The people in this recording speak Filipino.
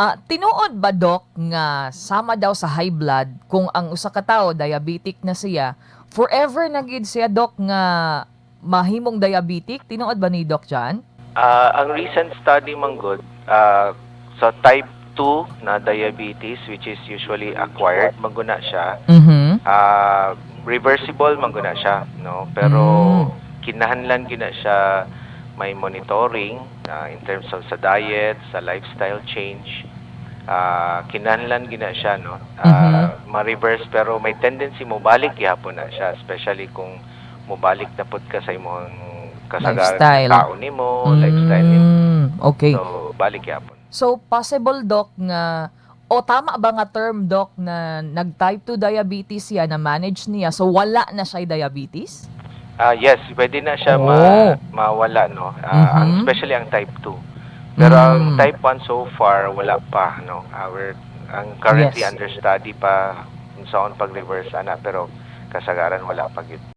Ah, tinuod ba dok nga sama daw sa high blood kung ang usa ka tawo diabetic na siya, forever na gid siya dok nga mahimong diabetic? Tinuod ba ni Doc John? Ah, ang recent study manggod ah, sa type 2 na diabetes which is usually acquired maguna siya Mhm. ah, reversible maguna siya no pero kinahanglan gina siya may monitoring ah, in terms of sa diet sa lifestyle change ah kinahanglan gina siya no Ah, ma-reverse pero may tendency mo balik gyapon na siya especially kung mobalik na pud ka sa imong kasagaran tao nimo lifestyle nimo Mm, Okay. So, balik yapon. So, possible, Doc, nga, o tama ba nga term, Doc, na nag-type 2 diabetes siya, na manage niya, so wala na siya diabetes? Ah, yes, pwede na siya Oh. ma mawala no. Ah, ang Mhm. especially ang type 2. Pero ang Mm. type 1 so far wala pa no. Our ang currently Yes. under study pa kung saan pag-reverse ana pero kasagaran wala pa gyud.